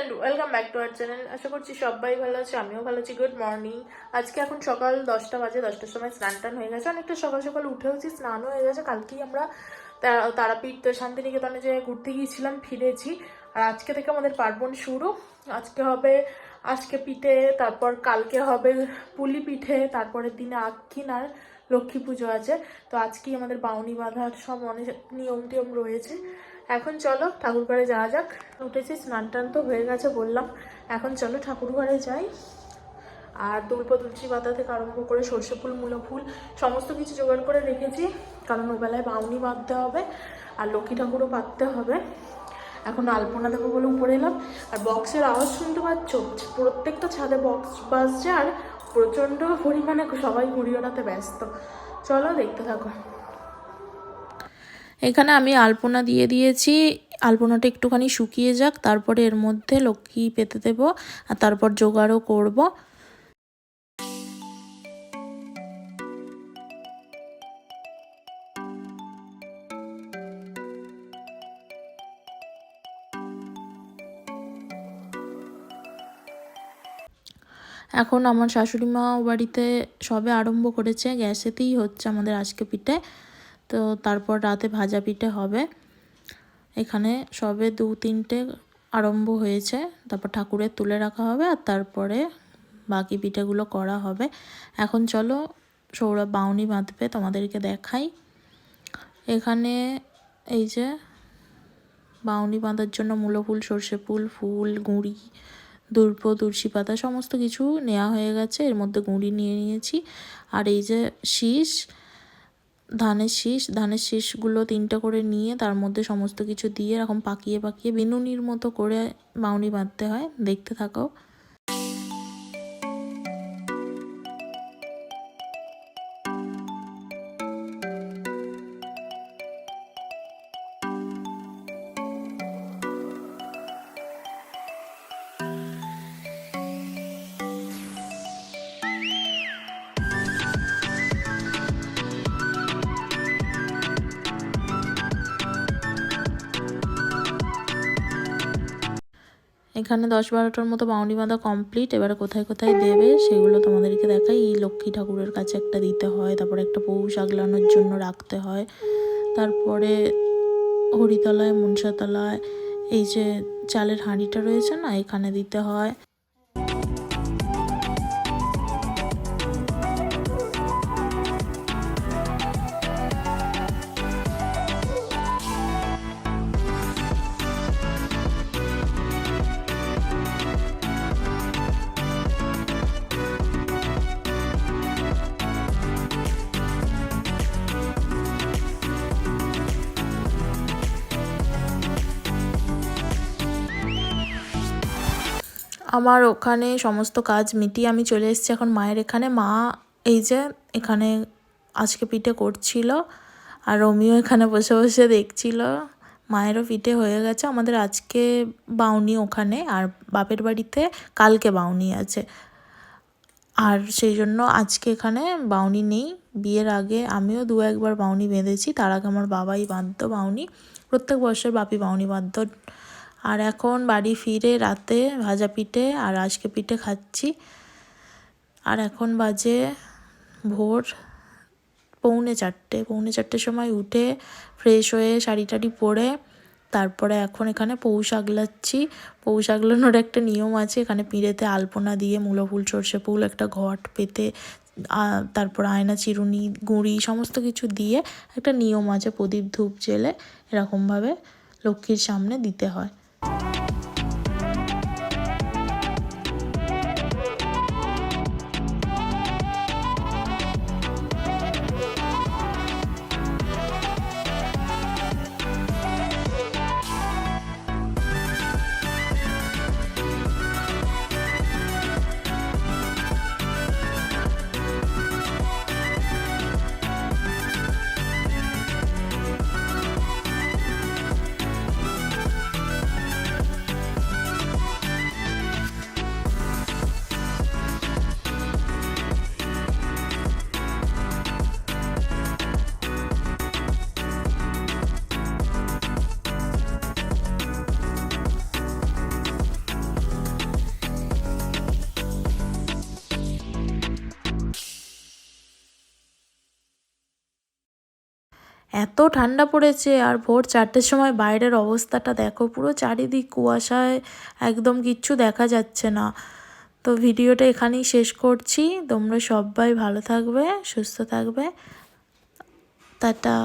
Friend welcome back to our channel আশা করছি সবাই ভালো আছে, আমিও ভালো আছি। গুড মর্নিং আজকে এখন সকাল দশটা বাজে, দশটার সময় স্নান টান হয়ে গেছে। অনেকটা সকাল সকাল উঠেওছি স্নানও হয়ে গেছে। কালকেই আমরা তারাপীঠ শান্তিনিকেতনে যে ঘুরতে গিয়েছিলাম, ফিরেছি। আর আজকে থেকে আমাদের পার্বণ শুরু। আজকে হবে আজকে পিঠে, তারপর কালকে হবে পুলি পিঠে তারপরের দিনে আক্ষিন আর লক্ষ্মী পুজো আছে। তো আজকেই আমাদের বাউনি বাঁধার সব অনেক নিয়ম টিয়ম রয়েছে। এখন চলো ঠাকুর ঘরে যাওয়া যাক। উঠেছি, স্নান টান তো হয়ে গেছে বললাম। এখন চলো ঠাকুর ঘরে যাই। আর দুল্প তুলসী পাতা থেকে আরম্ভ করে সর্ষে ফুল, মূলো ফুল, সমস্ত কিছু জোগাড় করে রেখেছি। কারণ ওবেলায় বাউনি বাঁধতে হবে আর লক্ষ্মী ঠাকুরও বাঁধতে হবে। এখন আলপনা দেবো বলে উপরে এলাম। আর বক্সের আওয়াজ শুনতে পাচ্ছ? প্রত্যেকটা ছাদে বক্স বাজছে আর প্রচণ্ড পরিমাণে সবাই ঘুরিয়ে ব্যস্ত। চলো দেখতে থাকো। এখানে আমি আলপনা দিয়ে দিয়েছি। আলপনাটা একটুখানি শুকিয়ে যাক, তারপরে এর মধ্যে লক্ষ্মী পেতে দেবো, আর তারপর জোগাড়ও করব। এখন আমার শাশুড়ি মা বাড়িতে সবে আরম্ভ করেছে, গ্যাসেতেই হচ্ছে আমাদের আজকে পিঠে। তো তারপর রাতে ভাজা পিঠে হবে। এখানে সবে দু তিনটে আরম্ভ হয়েছে। তারপর ঠাকুরের তুলে রাখা হবে আর তারপরে বাকি পিঠেগুলো করা হবে। এখন চলো সৌরভ বাউনি বাঁধবে, তোমাদেরকে দেখাই। এখানে এই যে বাউনি বাঁধার জন্য মূলো ফুল সর্ষে ফুল ফুল, গুঁড়ি, দুর্প, তুলসী পাতা, সমস্ত কিছু নেওয়া হয়ে গেছে। এর মধ্যে গুঁড়ি নিয়ে নিয়েছি। আর এই যে শীষ ধানের শীষ, ধানের শীষগুলো তিনটে করে নিয়ে তার মধ্যে সমস্ত কিছু দিয়ে এরকম পাকিয়ে পাকিয়ে বিনুনির মতো করে মাউনি বাঁধতে হয়। দেখতে থাকো। এখানে দশ বারোটার মতো বাউন্ডি বাঁধা কমপ্লিট এবার কোথায় কোথায় দেবে সেগুলো তোমাদেরকে দেখাই। এই লক্ষ্মী ঠাকুরের কাছে একটা দিতে হয়, তারপরে একটা পৌষ আগলানোর জন্য রাখতে হয়। তারপরে হরিতলায়, মনসাতলায়, এই যে চালের হাঁড়িটা রয়েছে না, এখানে দিতে হয়। আমার ওখানে সমস্ত কাজ মিটিয়ে আমি চলে এসেছি এখন মায়ের এখানে। মা এই যে এখানে আজকে পিঠে করছিল আর রমিও এখানে বসে বসে দেখছিল। মায়েরও পিঠে হয়ে গেছে। আমাদের আজকে বাউনি ওখানে আর বাপের বাড়িতে কালকে বাউনি আছে। আর সেই জন্য আজকে এখানে বাউনি নেই। বিয়ের আগে আমিও দু একবার বাউনি বেঁধেছি। তার আগে আমার বাবাই বাঁধতো বাউনি। প্রত্যেক বছর বাপি বাউনি বাঁধতো। আর এখন বাড়ি ফিরে রাতে ভাজা পিঠে আর আজকে পিঠে খাচ্ছি। আর এখন বাজে ভোর পৌনে চারটে। পৌনে চারটের সময় উঠে ফ্রেশ হয়ে শাড়ি টাড়ি পরে তারপরে এখন এখানে পৌষ আগলাচ্ছি। পৌষ আগলানোর একটা নিয়ম আছে, এখানে পিঁড়েতে আলপনা দিয়ে মূলো ফুল, সর্ষে ফুল, একটা ঘট পেতে তারপর আয়না, চিরুনি, গুঁড়ি সমস্ত কিছু দিয়ে একটা নিয়ম আছে প্রদীপ ধূপ জেলে এরকমভাবে লক্ষ্মীর সামনে দিতে হয়। Bye. এত ঠান্ডা পড়েছে আর ভোর চারটের সময় বাইরের অবস্থাটা দেখো, পুরো চারিদিক কুয়াশায় একদম কিচ্ছু দেখা যাচ্ছে না। তো ভিডিওটা এখানেই শেষ করছি। তোমরা সবাই ভালো থাকবে, সুস্থ থাকবে। টাটা।